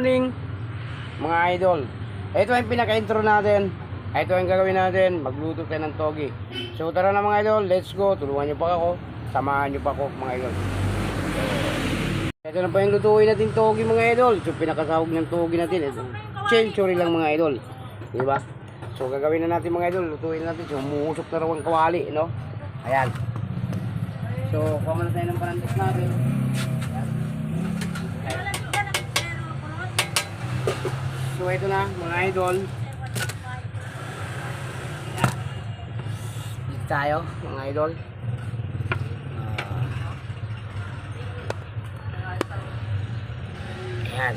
morning mga idol. Ito ang pinaka-intro natin. Ito ang gagawin natin. Magluto tayo ng togi. So tara na mga idol, let's go. Tulungan nyo pa ako. Samahan nyo pa ako mga idol. Ito na pa yung lutuin natin togi mga idol. So pinakasahog ng togi natin. Ito. Century lang mga idol. Di ba? So gagawin na natin mga idol. Lutuin natin. So umuusok na raw ang kawali. No? Ayan. So kuha muna tayo ng parantos natin. Ito na mga idol. Dito tayo mga idol. Ah. Ayan.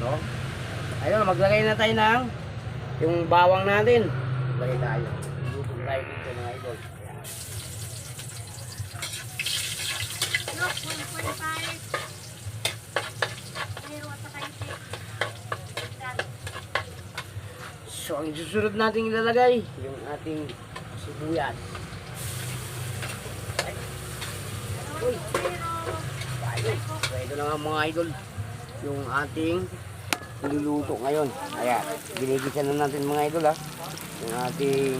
No? Idol, maglagay na tayo ng yung bawang natin. Maglagay tayo. Lutong tayo dito mga idol. Ayan. So, ang susunod natin ilalagay, yung ating sibuyas. Uy. Ito na nga mga idol, yung ating niluluto ngayon. Ayan, ginigisa na natin mga idol ha. Yung ating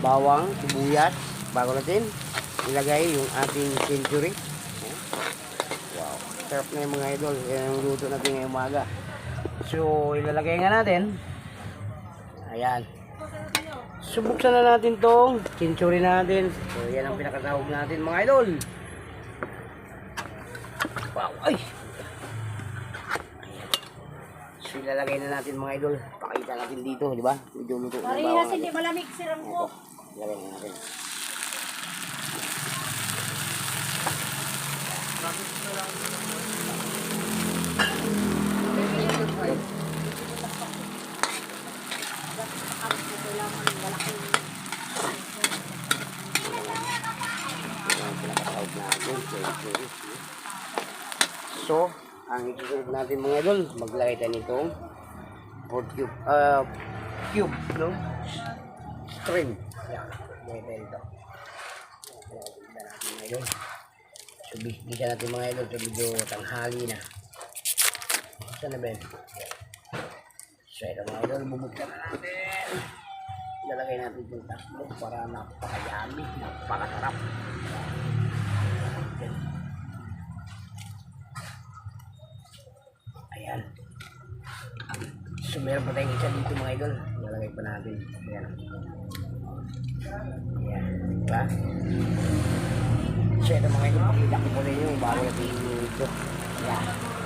bawang, sibuyas, bago natin ilagay yung ating century. Wow, sarap na yung mga idol. Yan ang luto natin ngayong umaga. So, ilalagay nga natin. Ayan. Subuksan na natin tong century natin. So, yan ang pinakatawag natin mga idol. Wow, ay! So, ilalagay na natin mga idol. Pakita natin dito, di ba? Medyo luto na Parehas bawang hindi malamig siram ko. Ito, ilagay na natin. Yan ang pinakatawag natin. century. So, ang isusunod natin mga idol, maglagay tayo nitong pork cube, uh, cube, no? String. Yan, lagay tayo nito. Tignan natin mga idol. So, bisa natin mga idol, so medyo tanghali na. Saan na ba yun? So, ito mga idol, bubuksan na natin. Ilalagay natin itong tatlo para napakayami, napakasarap. Ayan. So, meron pa tayong isa dito mga idol. Ilalagay pa natin. Ayan. Ayan. Diba? So, ito mga idol, pakita ko muna yung bago natin ito. Ayan. Ayan.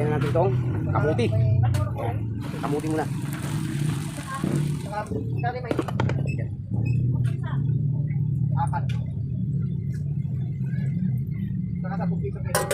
Ilagay na natin itong kamuti. Ayan. Kamuti muna. Apat. Nakasabog dito kayo.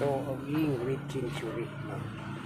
Ito, oging with century. No?